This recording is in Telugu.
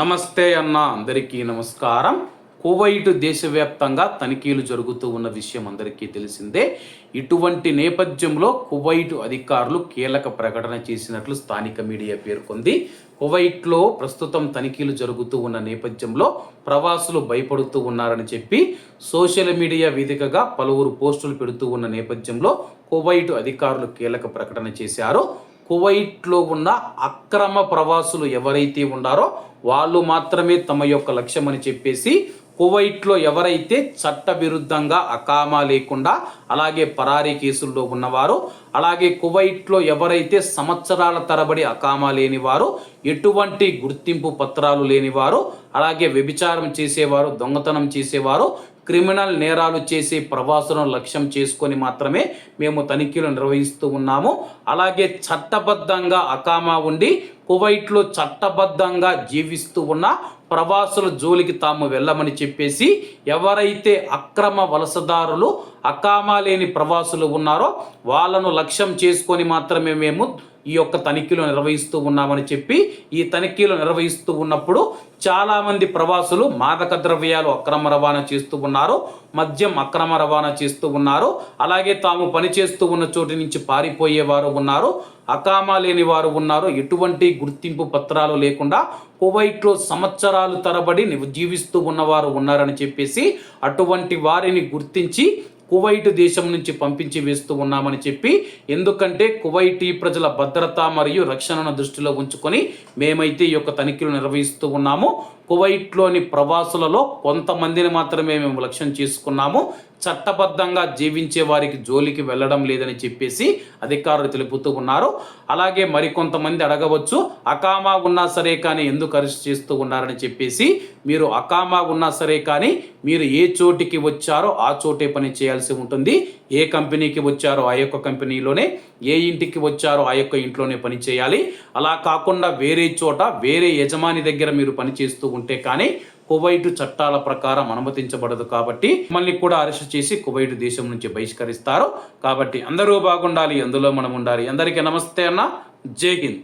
నమస్తే అన్న అందరికీ నమస్కారం. కువైట్ దేశవ్యాప్తంగా తనిఖీలు జరుగుతూ ఉన్న విషయం అందరికీ తెలిసిందే. ఇటువంటి నేపథ్యంలో కువైట్ అధికారులు కీలక ప్రకటన చేసినట్లు స్థానిక మీడియా పేర్కొంది. కువైట్లో ప్రస్తుతం తనిఖీలు జరుగుతూ ఉన్న నేపథ్యంలో ప్రవాసులు భయపడుతూ ఉన్నారని చెప్పి సోషల్ మీడియా వేదికగా పలువురు పోస్టులు పెడుతూ ఉన్న నేపథ్యంలో కువైట్ అధికారులు కీలక ప్రకటన చేశారు. కువైట్లో ఉన్న అక్రమ ప్రవాసులు ఎవరైతే ఉన్నారో వాళ్ళు మాత్రమే తమ యొక్క లక్ష్యం అని చెప్పేసి కువైట్లో ఎవరైతే చట్టవిరుద్ధంగా అకామా లేకుండా అలాగే పరారీ కేసుల్లో ఉన్నవారు అలాగే కువైట్లో ఎవరైతే సంవత్సరాల తరబడి అకామా లేనివారు ఎటువంటి గుర్తింపు పత్రాలు లేనివారు అలాగే వ్యభిచారం చేసేవారు దొంగతనం చేసేవారు క్రిమినల్ నేరాలు చేసే ప్రవాసులను లక్ష్యం చేసుకొని మాత్రమే మేము తనిఖీలు నిర్వహిస్తూ ఉన్నాము. అలాగే చట్టబద్ధంగా అకామా ఉండి కువైట్లో చట్టబద్ధంగా జీవిస్తూ ఉన్న ప్రవాసుల జోలికి తాము వెళ్ళమని చెప్పేసి ఎవరైతే అక్రమ వలసదారులు అకామా లేని ప్రవాసులు ఉన్నారో వాళ్ళను లక్ష్యం చేసుకొని మాత్రమే మేము ఈ యొక్క తనిఖీలు నిర్వహిస్తూ ఉన్నామని చెప్పి ఈ తనిఖీలు నిర్వహిస్తూ ఉన్నప్పుడు చాలామంది ప్రవాసులు మాదక ద్రవ్యాలు అక్రమ రవాణా చేస్తూ ఉన్నారు మద్యం అక్రమ రవాణా చేస్తూ ఉన్నారు అలాగే తాము పనిచేస్తూ ఉన్న చోటు నుంచి పారిపోయేవారు ఉన్నారు అకామా లేని వారు ఉన్నారు ఎటువంటి గుర్తింపు పత్రాలు లేకుండా కువైట్లో సంవత్సరాలు తరబడి జీవిస్తూ ఉన్నవారు ఉన్నారని చెప్పేసి అటువంటి వారిని గుర్తించి కువైట్ దేశం నుంచి పంపించి వేస్తూ ఉన్నామని చెప్పి ఎందుకంటే కువైటీ ప్రజల భద్రత మరియు రక్షణను దృష్టిలో ఉంచుకొని మేమైతే ఈ యొక్క తనిఖీలు నిర్వహిస్తూ ఉన్నాము. కువైట్లోని ప్రవాసులలో కొంతమందిని మాత్రమే మేము లక్ష్యం చేసుకున్నాము. చట్టబద్ధంగా జీవించే వారికి జోలికి వెళ్ళడం లేదని చెప్పేసి అధికారులు తెలుపుతూ ఉన్నారు. అలాగే మరికొంతమంది అడగవచ్చు అకామా ఉన్నా సరే కానీ ఎందుకు అరెస్ట్ చేస్తూ ఉన్నారని చెప్పేసి మీరు అకామా ఉన్నా సరే కానీ మీరు ఏ చోటికి వచ్చారో ఆ చోటే పని చేయాల్సి ఉంటుంది. ఏ కంపెనీకి వచ్చారో ఆ యొక్క కంపెనీలోనే ఏ ఇంటికి వచ్చారో ఆ యొక్క ఇంట్లోనే పని చేయాలి. అలా కాకుండా వేరే చోట వేరే యజమాని దగ్గర మీరు పని చేస్తూ ఉంటే కానీ కువైట్ చట్టాల ప్రకారం అనుమతించబడదు కాబట్టి మళ్ళీ కూడా అరెస్ట్ చేసి కువైట్ దేశం నుంచి బహిష్కరిస్తారు. కాబట్టి అందరూ బాగుండాలి అందులో మనం ఉండాలి. అందరికీ నమస్తే అన్న. జై హింద్.